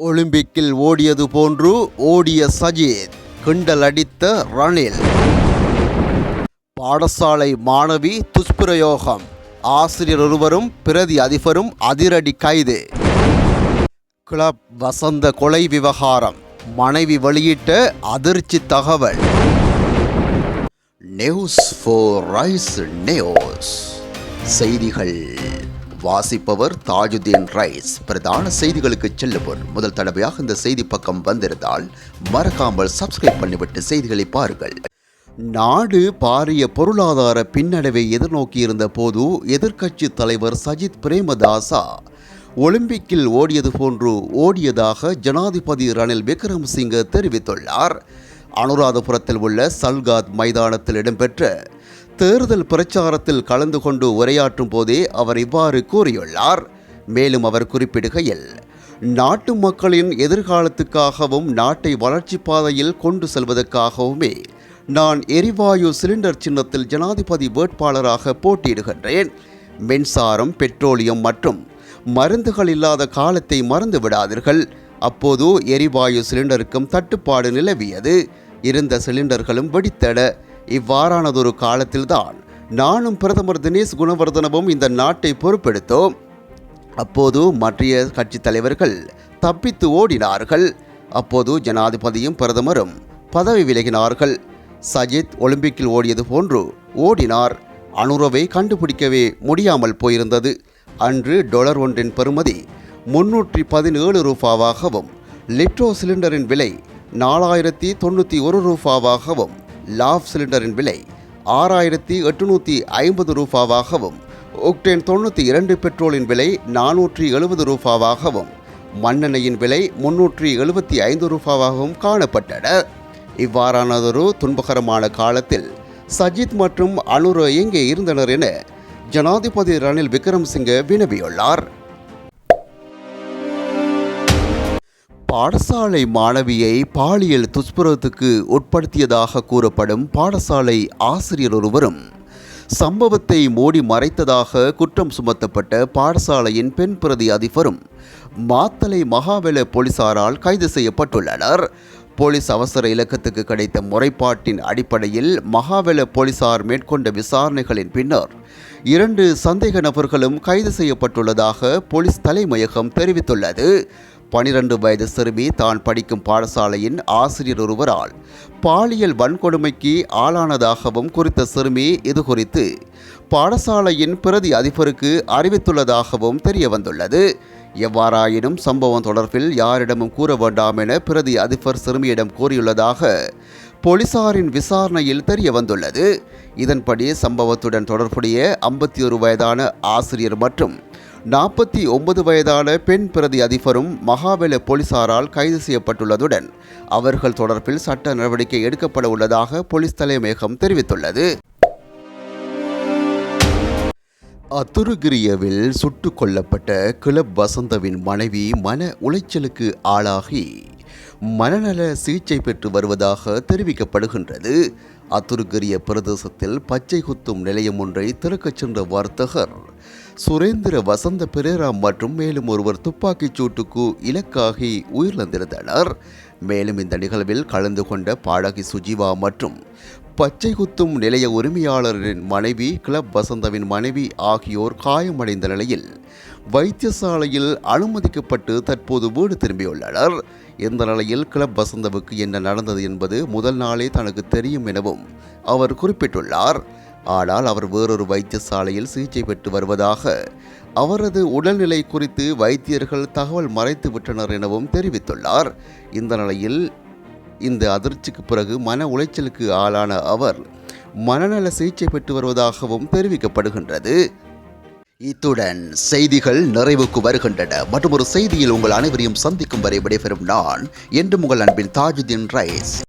ஒலிம்பிக்கில் ஓடியது போன்று ஓடிய சஜித் கிண்டல் அடித்த ரணில். பாடசாலை மாணவி துஷ்பிரயோகம். ஆசிரியர் ஒருவரும் பிரதி அதிபரும் அதிரடி கைது. கிளப் வசந்த கொலை விவகாரம். மனைவி வெளியிட்ட அதிர்ச்சி தகவல். News four rise news. செய்திகள். வாசிப்பவர் தாஜுதீன் ரைஸ். பிரதான செய்திகளுக்கு செல்லும் முதல் தடவையாக இந்த செய்தி பக்கம் வந்திருந்தால் மறக்காமல் சப்ஸ்கிரைப் பண்ணிவிட்டு செய்திகளை பாருங்கள். நாடு பாரிய பொருளாதார பின்னடைவை எதிர்நோக்கியிருந்த போது எதிர்க்கட்சி தலைவர் சஜித் பிரேமதாசா ஒலிம்பிக்கில் ஓடியது போன்று ஓடியதாக ஜனாதிபதி ரணில் விக்ரமசிங்க தெரிவித்துள்ளார். அனுராதபுரத்தில் உள்ள சல்காத் மைதானத்தில் இடம்பெற்ற தேர்தல் பிரச்சாரத்தில் கலந்து கொண்டு உரையாற்றும் போதே அவர் இவ்வாறு கூறியுள்ளார். மேலும் அவர் குறிப்பிடுகையில் நாட்டு மக்களின் எதிர்காலத்துக்காகவும் நாட்டை வளர்ச்சி பாதையில் கொண்டு செல்வதற்காகவுமே நான் எரிவாயு சிலிண்டர் சின்னத்தில் ஜனாதிபதி வேட்பாளராக போட்டியிடுகின்றேன். மின்சாரம் பெட்ரோலியம் மற்றும் மருந்துகள் இல்லாத காலத்தை மறந்து விடாதீர்கள். அப்போது எரிவாயு சிலிண்டருக்கும் தட்டுப்பாடு நிலவியது. இருந்த சிலிண்டர்களும் வெடித்தட இவ்வாறானதொரு காலத்தில்தான் நானும் பிரதமர் தினேஷ் குணவர்தனவும் இந்த நாட்டை பொறுப்பெடுத்தோம். அப்போது மற்றைய கட்சி தலைவர்கள் தப்பித்து ஓடினார்கள். அப்போது ஜனாதிபதியும் பிரதமரும் பதவி விலகினார்கள். சஜித் ஒலிம்பிக்கில் ஓடியது போன்று ஓடினார். அனுரவை கண்டுபிடிக்கவே முடியாமல் போயிருந்தது. அன்று டொலர் ஒன்றின் பெறுமதி முன்னூற்றி பதினேழு ரூபாவாகவும் லிட்ரோ சிலிண்டரின் விலை நாலாயிரத்தி தொண்ணூற்றி ஒரு ரூபாவாகவும் லாஃப் சிலிண்டரின் விலை ஆறாயிரத்தி எட்டுநூற்றி ஐம்பது ரூபாவாகவும் ஒக்டேன் தொண்ணூற்றி இரண்டு பெட்ரோலின் விலை நானூற்றி எழுபது ரூபாவாகவும் மண்ணெண்ணெயின் விலை முன்னூற்றி எழுபத்தி ஐந்து ரூபாவாகவும் காணப்பட்டன. இவ்வாறானதொரு துன்பகரமான காலத்தில் சஜித் மற்றும் அனுர எங்கே இருந்தனர் என ஜனாதிபதி ரணில் விக்ரம்சிங்க வினவியுள்ளார். பாடசாலை மாணவியை பாலியல் துஷ்பிரத்துக்கு உட்படுத்தியதாக கூறப்படும் பாடசாலை ஆசிரியர் ஒருவரும் சம்பவத்தை மூடி மறைத்ததாக குற்றம் சுமத்தப்பட்ட பாடசாலையின் பெண் பிரதி அதிபரும் மாத்தலை மகாவெல போலீசாரால் கைது செய்யப்பட்டுள்ளனர். போலீஸ் அவசர இலக்கத்துக்கு கிடைத்த முறைப்பாட்டின் அடிப்படையில் மகாவெல போலீசார் மேற்கொண்ட விசாரணைகளின் பின்னர் இரண்டு சந்தேக நபர்களும் கைது செய்யப்பட்டுள்ளதாக போலீஸ் தலைமையகம் தெரிவித்துள்ளது. பனிரெண்டு வயது சிறுமி தான் படிக்கும் பாடசாலையின் ஆசிரியர் ஒருவரால் பாலியல் வன்கொடுமைக்கு ஆளானதாகவும் குறித்த சிறுமி இது குறித்து பாடசாலையின் பிரதி அதிபருக்கு அறிவித்துள்ளதாகவும் தெரிய வந்துள்ளது எவ்வாறாயினும் சம்பவம் தொடர்பில் யாரிடமும் கூற வேண்டாம் என பிரதி அதிபர் சிறுமியிடம் கூறியுள்ளதாக போலீசாரின் விசாரணையில் தெரிய வந்துள்ளது இதன்படி சம்பவத்துடன் தொடர்புடைய ஐம்பத்தி ஒரு வயதான ஆசிரியர் மற்றும் நாற்பத்தி ஒன்பது வயதான பெண் பிரதி அதிபரும் மகாவெல போலீசாரால் கைது செய்யப்பட்டுள்ளதுடன் அவர்கள் தொடர்பில் சட்ட நடவடிக்கை எடுக்கப்பட உள்ளதாக போலீஸ் தலைமையகம் தெரிவித்துள்ளது. அத்துருகிரியவில் சுட்டுக் கொல்லப்பட்ட கிளப் வசந்தவின் மனைவி மன உளைச்சலுக்கு ஆளாகி மனநல சிகிச்சை பெற்று வருவதாக தெரிவிக்கப்படுகின்றது. அத்துருக்கரிய பிரதேசத்தில் பச்சை குத்தும் நிலையம் ஒன்றை திறக்கச் சென்ற வர்த்தகர் சுரேந்திர வசந்த பெரேரா மற்றும் மேலும் ஒருவர் துப்பாக்கிச் சூட்டுக்கு இலக்காகி உயிரிழந்திருந்தனர். மேலும் இந்த நிகழ்வில் கலந்து கொண்ட பாடகி சுஜீவா மற்றும் பச்சை குத்தும் நிலைய உரிமையாளரின் மனைவி கிளப் வசந்தவின் மனைவி ஆகியோர் காயமடைந்த நிலையில் வைத்தியசாலையில் அனுமதிக்கப்பட்டு தற்போது வீடு திரும்பியுள்ளனர். இந்த நிலையில் கிளப் வசந்தவுக்கு என்ன நடந்தது என்பது முதல் நாளே தனக்கு தெரியும் எனவும் அவர் குறிப்பிட்டுள்ளார். ஆனால் அவர் வேறொரு வைத்தியசாலையில் சிகிச்சை பெற்று வருவதாக அவரது உடல்நிலை குறித்து வைத்தியர்கள் தகவல் மறைத்து விட்டனர் எனவும் தெரிவித்துள்ளார். இந்த நிலையில் இந்த அதிர்ச்சிக்கு பிறகு மன உளைச்சலுக்கு ஆளான அவர் மனநல சிகிச்சை பெற்று வருவதாகவும் தெரிவிக்கப்படுகின்றது. இத்துடன் செய்திகள் நிறைவுக்கு வருகின்றன. மற்றும் ஒரு செய்தியில் உங்கள் அனைவரையும் சந்திக்கும் வரை விடைபெறும் நான் என்று உங்கள் அன்பின் தாஜுதீன் ரைஸ்.